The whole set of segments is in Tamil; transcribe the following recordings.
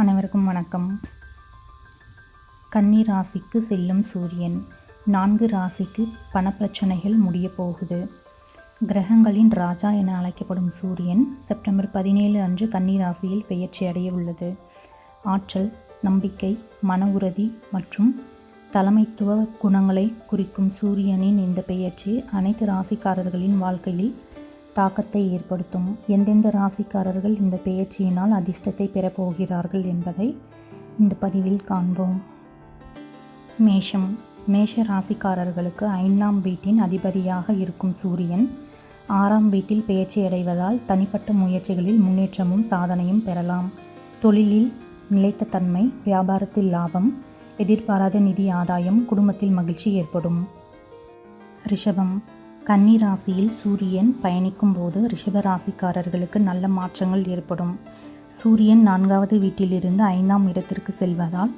அனைவருக்கும் வணக்கம். கன்னி ராசிக்கு செல்லும் சூரியன் நான்கு ராசிக்கு பணப்பிரச்சனைகள் முடிய போகுது. கிரகங்களின் ராஜா என அழைக்கப்படும் சூரியன் செப்டம்பர் பதினேழு அன்று கன்னி ராசியில் பெயர்ச்சி அடைய உள்ளது. ஆற்றல் நம்பிக்கை மன உறுதி மற்றும் தலைமைத்துவ குணங்களை குறிக்கும் சூரியனின் இந்த பெயர்ச்சி அனைத்து ராசிக்காரர்களின் வாழ்க்கையில் தாக்கத்தை ஏற்படுத்தும். எந்தெந்த ராசிக்காரர்கள் இந்த பெயர்ச்சியினால் அதிர்ஷ்டத்தை பெறப்போகிறார்கள் என்பதை இந்த பதிவில் காண்போம். மேஷம். மேஷ ராசிக்காரர்களுக்கு ஐந்தாம் வீட்டின் அதிபதியாக இருக்கும் சூரியன் ஆறாம் வீட்டில் பெயர்ச்சி அடைவதால் தனிப்பட்ட முயற்சிகளில் முன்னேற்றமும் சாதனையும் பெறலாம். தொழிலில் நிலைத்த தன்மை வியாபாரத்தில் லாபம் எதிர்பாராத நிதி ஆதாயம் குடும்பத்தில் மகிழ்ச்சி ஏற்படும். ரிஷபம். கன்னிராசியில் சூரியன் பயணிக்கும் போது ரிஷபராசிக்காரர்களுக்கு நல்ல மாற்றங்கள் ஏற்படும். சூரியன் நான்காவது வீட்டிலிருந்து ஐந்தாம் இடத்திற்கு செல்வதால்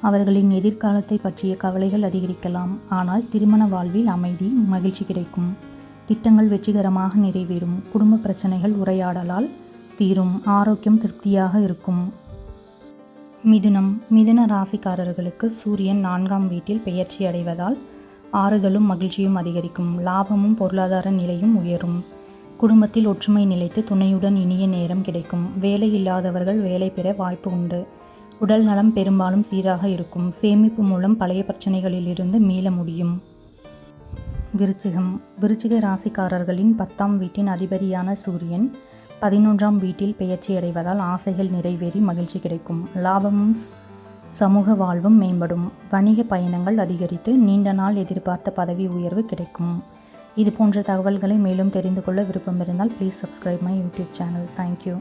அவர்களின் எதிர்காலத்தை பற்றிய கவலைகள் அதிகரிக்கலாம். ஆனால் திருமண வாழ்வில் அமைதி மகிழ்ச்சி கிடைக்கும். திட்டங்கள் வெற்றிகரமாக நிறைவேறும். குடும்ப பிரச்சனைகள் உரையாடலால் தீரும். ஆரோக்கியம் திருப்தியாக இருக்கும். மிதுனம். மிதுன ராசிக்காரர்களுக்கு சூரியன் நான்காம் வீட்டில் பெயர்ச்சி அடைவதால் ஆறுதலும் மகிழ்ச்சியும் அதிகரிக்கும். லாபமும் பொருளாதார நிலையும் உயரும். குடும்பத்தில் ஒற்றுமை நிலைத்து துணையுடன் இனிய நேரம் கிடைக்கும். வேலை இல்லாதவர்கள் வேலை பெற வாய்ப்பு உண்டு. உடல் நலம் பெரும்பாலும் சீராக இருக்கும். சேமிப்பு மூலம் பழைய பிரச்சனைகளிலிருந்து மீள முடியும். விருச்சிகம். விருச்சிக ராசிக்காரர்களின் பத்தாம் வீட்டின் அதிபதியான சூரியன் பதினொன்றாம் வீட்டில் பெயர்ச்சி அடைவதால் ஆசைகள் நிறைவேறி மகிழ்ச்சி கிடைக்கும். லாபமும் சமூக வாழ்வும் மேம்படும். வணிக பயணங்கள் அதிகரித்து நீண்ட நாள் எதிர்பார்த்த பதவி உயர்வு கிடைக்கும். இது போன்ற தகவல்களை மேலும் தெரிந்து கொள்ள விருப்பம் இருந்தால் please subscribe my YouTube channel thank you